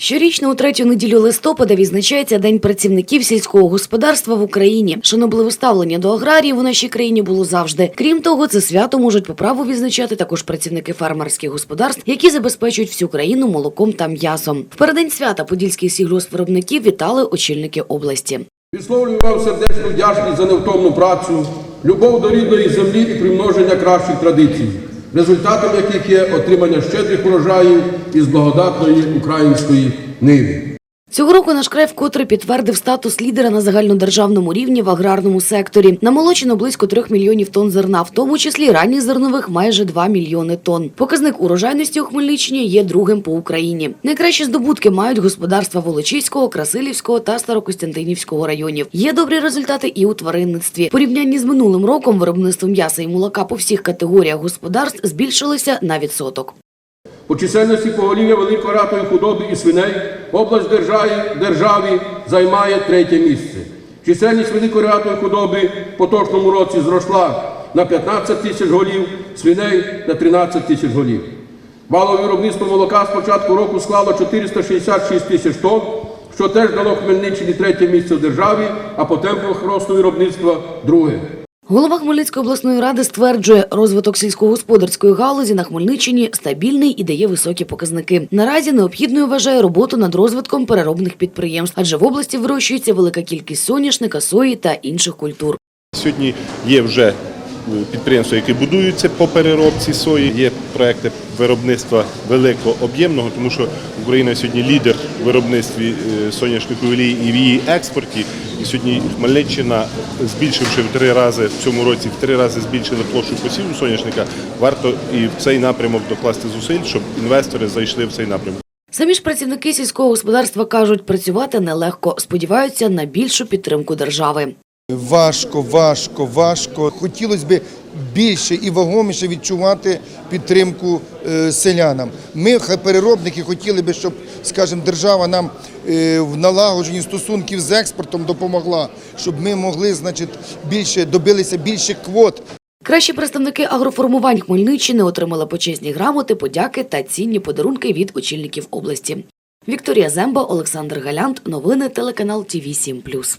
Щорічно у третю неділю листопада відзначається День працівників сільського господарства в Україні. Шанобливе ставлення до аграріїв у нашій країні було завжди. Крім того, це свято можуть по праву відзначати також працівники фермерських господарств, які забезпечують всю країну молоком та м'ясом. В переддень свята подільських сільгоспвиробників вітали очільники області. Висловлюю вам сердечну вдячність за невтомну працю, любов до рідної землі і примноження кращих традицій, результатом яких є отримання щедрих урожаїв із благодатної української ниви. Цього року наш край вкотре підтвердив статус лідера на загальнодержавному рівні в аграрному секторі. Намолочено близько трьох мільйонів тонн зерна, в тому числі ранніх зернових майже 2 мільйони тонн. Показник урожайності у Хмельниччині є другим по Україні. Найкращі здобутки мають господарства Волочиського, Красилівського та Старокостянтинівського районів. Є добрі результати і у тваринництві. Порівнянні з минулим роком виробництво м'яса і молока по всіх категоріях господарств збільшилося на відсоток. По чисельності поголів'я великої ратої худоби і свиней область державі, державі займає третє місце. Чисельність великої ратої худоби в поточному році зросла на 15 тисяч голів, свиней на 13 тисяч голів. Валове виробництво молока з початку року склало 466 тисяч тонн, що теж дало Хмельниччині третє місце в державі, а по темпах росту виробництва друге. Голова Хмельницької обласної ради стверджує, розвиток сільськогосподарської галузі на Хмельниччині стабільний і дає високі показники. Наразі необхідною вважає роботу над розвитком переробних підприємств, адже в області вирощується велика кількість соняшника, сої та інших культур. Сьогодні є вже е, підприємства, які будуються по переробці сої. Є проекти виробництва великого об'ємного, тому що Україна сьогодні лідер виробництві е, соняшникової олії і в її експорті. І сьогодні Хмельниччина, збільшивши в три рази в цьому році, в три рази збільшили площу посіву соняшника. Варто і в цей напрямок докласти зусиль, щоб інвестори зайшли в цей напрямок. Самі ж працівники сільського господарства кажуть, працювати нелегко, сподіваються на більшу підтримку держави. Важко, важко, важко. Хотілося б більше і вагоміше відчувати підтримку е, селянам. Ми, переробники, хотіли би, щоб, скажімо, держава нам е, в налагодженні стосунків з експортом допомогла, щоб ми могли, значить, більше добилися більше квот Кращі представники агроформувань Хмельниччини отримали почесні грамоти, подяки та цінні подарунки від очільників області. Вікторія Земба, Олександр Галянт. Новини телеканал ТІВІ 7+.